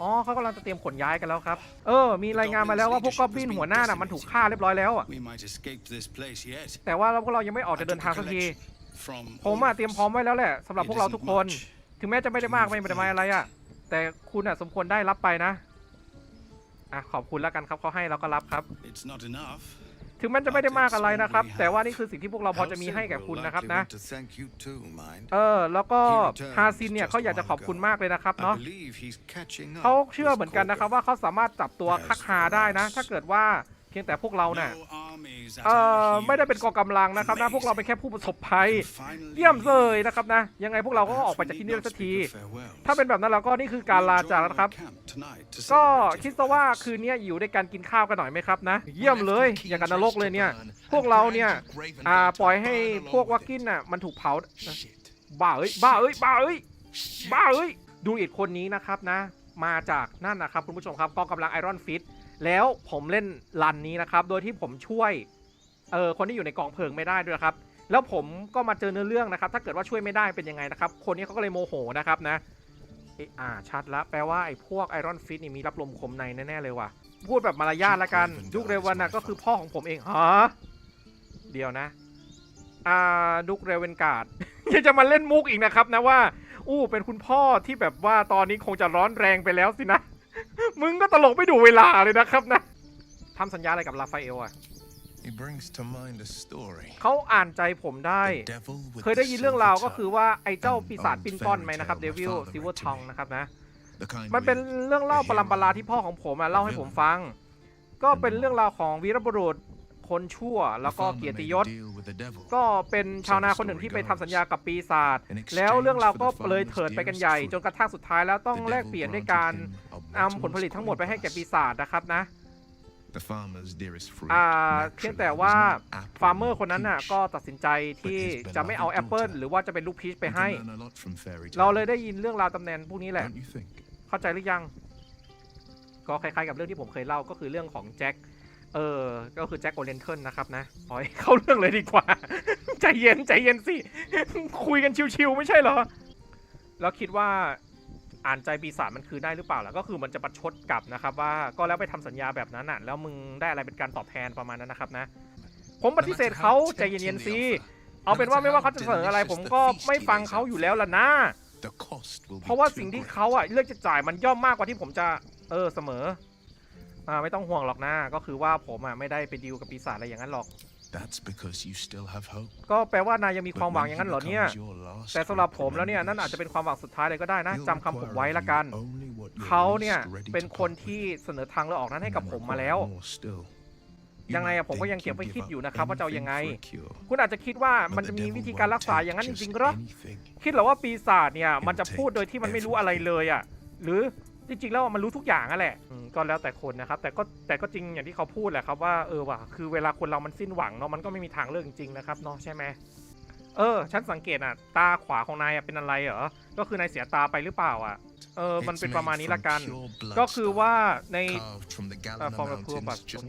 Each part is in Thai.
อ๋อเขากำลังจะเตรียมขนย้ายกันแล้วครับ เออ มีรายงานมาแล้วว่าพวกกอบบินหัวหน้าน่ะมันถูกฆ่าเรียบร้อยแล้วอะ We might escape this place yet. แต่ว่าพวกเรายังไม่ออกจะเดินทางสักที From ผมอะเตรียมพร้อมไว้แล้วแหละสำหรับพวกเราทุกคน ถึงแม้จะไม่ได้มากไม่ได้มาอะไรอะแต่คุณอะสมควรได้รับไปนะ อะขอบคุณแล้วกันครับเขาให้เราก็รับครับ It's not enough. ถึงแม้จะไม่ได้มากอะไรนะครับ แต่ว่านี่คือสิ่งที่พวกเราพอจะมีให้แก่คุณนะครับนะ to thank you too, mind. เออ แล้วก็ฮาซินเนี่ยเขาอยากจะขอบคุณมากเลยนะครับ I เนาะ believe he's catching up. เขาเชื่อเหมือนกันนะครับว่าเขาสามารถจับตัวคักฮาได้นะ ถ้าเกิดว่าเพียงแต่พวกเราเนี่ย No armies at เอ่อ our ไม่ได้เป็น heels. กองกำลังนะครับนะพวกเราเป็นแค่ผู้ประสบภัย Finally เยี่ยมเลยนะครับนะยังไงพวกเราก็ออกไปจากที่นี่ได้สักที ถ้าเป็นแบบนั้นเราก็นี่คือการลาจากแล้วนะครับ ก็คิดซะว่าคืนนี้อยู่ด้วยกันกินข้าวกันหน่อยไหมครับนะ เยี่ยมเลยอย่างกันนรกเลยเนี่ย พวกเราเนี่ยอ่าปล่อยให้พวกวักกินน่ะมันถูกเผาบ้าเอ้ยบ้าเอ้ยบ้าเอ้ยบ้าเอ้ยดูอีกคนนี้นะครับนะ มาจากนั่นนะครับคุณผู้ชมครับกองกำลังไอรอนฟิต แล้วผมเล่นรันนี้นะครับ โดยที่ผมช่วยเออคนที่อยู่ในกองเพลิงไม่ได้ด้วยนะครับ แล้วผมก็มาเจอเนื้อเรื่องนะครับ ถ้าเกิดว่าช่วยไม่ได้เป็นยังไงนะครับ คนนี้เขาก็เลยโมโหนะครับนะเอะอ่าชัดละแปลว่าไอ้พวกไอรอนฟิตนี่มีรับลมคมในแน่ๆเลยว่ะ พูดแบบมารยาทละกันดุกเรวันน่ะก็คือพ่อของผมเองฮะเดี๋ยวนะอ่าดุกเรเวนการ์ดยังจะมาเล่นมุกอีกนะครับนะว่า อู้เป็นคุณพ่อที่แบบว่าตอนนี้คงจะร้อนแรงไปแล้วสินะ มึงก็ตลกไม่ดูเวลาเลยนะครับนะทำสัญญาอะไรกับลาฟาเอลอะ He brings to mind a story. เขาอ่านใจผมได้ The devil with เคยได้ยินเรื่องราวก็คือว่าไอ้เจ้า and ปีศาจ old ปินป้อน fairy ไหมนะครับ tale เด my วิล father ซิ read เวอร์ to ทอง me. นะครับนะ The kind มันเป็น where เรื่องเล่า the ปรำปรา hero ที่พ่อของผมอะเล่าให้ผมฟัง ก็เป็นเรื่องราวของวีรบุรุษ คนชั่วแล้วก็ farmer เกียรติ made ย a ศ deal with the devil. ก็เป็นชาวนาคนหนึ่งที่ไปทำสัญญากับปีศาจแล้วเรื่องราวก็เลยเถิดไปกันใหญ่ จนกระทั่งสุดท้ายแล้วต้อง The แลก devil เปลี่ยนด้วย granted การ him a นำผลผลิตทั้งหมดไปให้แก่ปี bottomless ศาจนะครับนะ The farmer's dearest fruit อ่า naturally เพียงแต่ was ว่า not apple ฟาร์มเมอร์ or คนนั้นน่ะ peach. ก็ตัดสินใจที่จะไม่เอาแอปเปิลหรือว่าจะเป็นลูกพีชไป We can ให้ learn a lot from fairy เรา tales, เลยได้ยินเรื่องราวตำแหน่งพวกนี้แหละ don't you think? เข้าใจหรือยัง ก็คล้ายๆกับเรื่องที่ผมเคยเล่าก็คือเรื่องของแจ็ค เออ ก็คือแจ็คโอเรนเทิลนะครับนะปล่อยเข้าเรื่องเลยดีกว่า ใจเย็นใจเย็นสิ คุยกันชิวๆไม่ใช่เหรอ แล้วคิดว่าอ่านใจปีศาจมันคือได้หรือเปล่าล่ะก็คือมันจะประชดกลับนะครับ ว่าก็แล้วไปทำสัญญาแบบนั้นน่ะ แล้วมึงได้อะไรเป็นการตอบแทนประมาณนั้นนะครับนะ ผมปฏิเสธเขาใจเย็นๆสิเอาเป็นว่าไม่ว่าเขาจะเสนออะไร ผมก็ไม่ฟังเขาอยู่แล้วล่ะนะ The cost will be เพราะว่า too สิ่งที่ great. เขาอะเลือกจะจ่ายมันย่อมมากกว่าที่ผมจะเออเสมอ อ่าไม่ต้องห่วงหรอกนะก็คือว่าผมอะไม่ได้ไปดีลกับปีศาจอะไรอย่างนั้นหรอก That's because you still have hope. ก็แปลว่านายยังมี But ความหวัง when อย่าง he นั้นเหรอเนี่ย becomes your last แต่สำหรับ hope ผมแล้วเนี่ยนั่นอาจจะเป็นความหวังสุดท้ายเลยก็ได้นะ he'll จำคำผม require ไว้ of ละ you กัน only what you're เขาเนี่ย least ready เป็น to คน part ที่ with. เสนอทางเลือกออกนั้นให้กับ And ผมมาแล้ว more still. You ยังไงอะ might ผมก็ think ยังเก็บ you'd ไว้ give คิด up อยู่นะครับว่าจะเอายังไง anything for a cure. คุณอาจจะคิดว่า But มัน the จะมี devil วิธีการรัก won't ษา take อย่างนั้นจ just ริงๆเหรอ anything. คิดเหรอว่าปีศาจเนี่ยมันจะพูดโดยที่มันไม่รู้อะไรเลยอะหรือ จริงๆแล้วมันรู้ทุกอย่างอะแหละอืมก็แล้วแต่คนนะครับ แต่ก็แต่ก็จริงอย่างที่เขาพูดแหละครับว่าเออว่ะคือเวลาคนเรามันสิ้นหวังเนาะมันก็ไม่มีทางเลือกจริงๆนะครับเนาะใช่ไหมเออ ฉันสังเกตอะ ตาขวาของนายอะเป็นอะไรเหรอก็คือนายเสียตาไปหรือเปล่าอะเออมัน It's เป็น made ประมาณนี้ละกัน from pure blood ก็คือว่าใน carved from the อ่า Galena ฟอร์มแบบพัวบัต Mountains just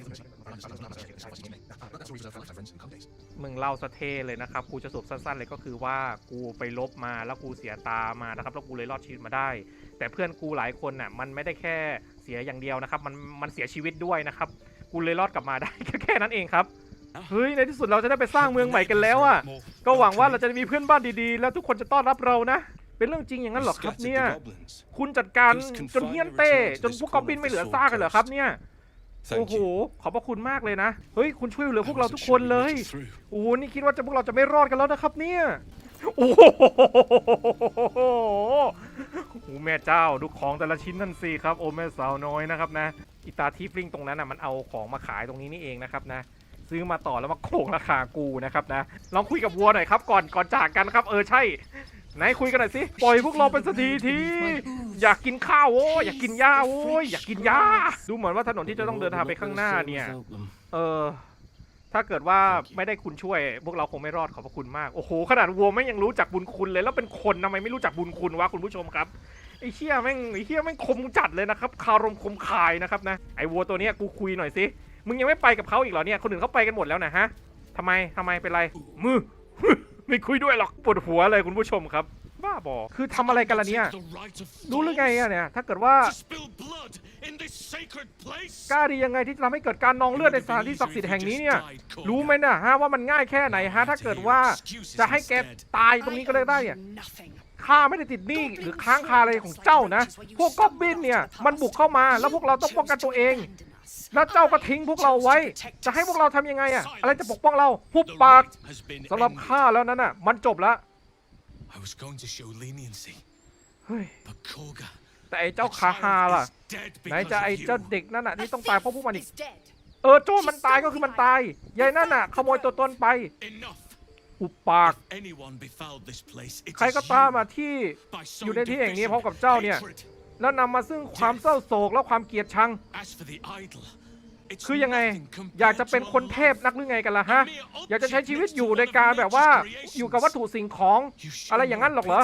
มึงเล่าสะเท่เลยนะครับ กูจะสรุปสั้นๆเลยก็คือว่ากูไปลบมาแล้วกูเสียตามานะครับ แล้วกูเลยรอดชีวิตมาได้ แต่เพื่อนกูหลายคนน่ะ มันไม่ได้แค่เสียอย่างเดียวนะครับ มันมันเสียชีวิตด้วยนะครับ กูเลยรอดกลับมาได้แค่แค่นั้นเองครับ เฮ้ย ในที่สุดเราจะได้ไปสร้างเมืองใหม่กันแล้วอะ ก็หวังว่าเราจะมีเพื่อนบ้านดีๆ แล้วทุกคนจะต้อนรับเรานะ เป็นเรื่องจริงอย่างนั้นเหรอครับเนี่ย คุณจัดการจนเฮี้ยนเต้จนพวกกอบบินไม่เหลือซากเลยเหรอครับเนี่ย โอ้โห ขอบพระคุณมากเลยนะ เฮ้ย คุณช่วยเหลือพวกเราทุกคนเลย โอ้โหนี่คิดว่าจะพวกเราจะไม่รอดกันแล้วนะครับเนี่ย โอ้โหโอ้แม่เจ้า ดูของแต่ละชิ้นนั่นสิครับ โอ้แม่สาวน้อยนะครับนะ อิตาทิฟลิงตรงนั้นน่ะมันเอาของมาขายตรงนี้นี่เองนะครับนะ ซื้อมาต่อแล้วมาโกงราคากูนะครับนะ ลองคุยกับวัวหน่อยครับก่อนก่อนจากกันครับ เออใช่ ไหนคุยกันหน่อยสิ ปล่อยพวกเราเป็นสักทีที อยากกินข้าวโว้ยอยากกินหญ้าโว้ยอยากกินหญ้าดูเหมือนว่าถนนที่จะต้องเดินทางไปข้างหน้าเนี่ย เออ ถ้าเกิดว่าไม่ได้คุณช่วย พวกเราคงไม่รอดขอบพระคุณมาก โอ้โห ขนาดวัวไม่งยังรู้จักบุญคุณเลย แล้วเป็นคนทำไมไม่รู้จักบุญคุณวะคุณผู้ชมครับไอ้เชี่ยแม่งไอ้เชี่ยแม่งคมจัดเลยนะครับ คารมคมคายนะครับนะ ไอ้วัวตัวเนี้ยกูคุยหน่อยสิ มึงยังไม่ไปกับเขาอีกเหรอเนี่ย คนอื่นเขาไปกันหมดแล้วนะฮะทำไมทำไมเป็นไร มือ ไม่คุยด้วยหรอกปวดหัวเลยคุณผู้ชมครับ บ้าบอคือทำอะไรกันล่ะเนี่ย รู้หรือไงอะเนี่ย ถ้าเกิดว่ากล้าดียังไงที่จะทำให้เกิดการนองเลือดในสถานที่ศักดิ์สิทธิ์แห่งนี้เนี่ย รู้ไหมนะฮะว่ามันง่ายแค่ไหนฮะ ถ้าเกิดว่าจะให้แกตายตรงนี้ก็เลยได้เนี่ยข้าไม่ได้ติดหนี้หรือค้างคาอะไรของเจ้านะ พวกก๊อบบินเนี่ยมันบุกเข้ามาแล้วพวกเราต้องป้องกันตัวเอง แล้วเจ้าก็ทิ้งพวกเราไว้ จะให้พวกเราทำยังไงอะอะไรจะปกป้องเราหุบปาก road has been สำหรับข้าแล้วนั้นน่ะมันจบแล้ว I was going to show leniency, เฮ้ย but Koga, แต่ไอ้เจ้า The คาฮา child ล่ะ is dead ไหน because จะไอ้ of เจ้า you. เด็กนั่นน่ะที่ต้องตายเพราะพวกมันอีกเออโจ้มันตายก็คือมันตายยายนั่นน่ะ ขโมยตัวตนไป Enough. หุบปาก If anyone befouled this place, it ใคร is ก็ตาม you. มาที่ By อยู่ sowing ในที่แห่งนี้ division, พร้อมกับเจ้าเนี่ย hatred. แล้วนำมาซึ่งความเศร้าโศกและความเกลียดชัง As for the idol, it's คือยังไงอยากจะเป็นคนเทพนักหรือไงกันล่ะฮะ อยากจะใช้ชีวิตอยู่ในการแบบว่าอยู่กับวัตถุสิ่งของอะไรอย่างนั้นหรอกเหรอ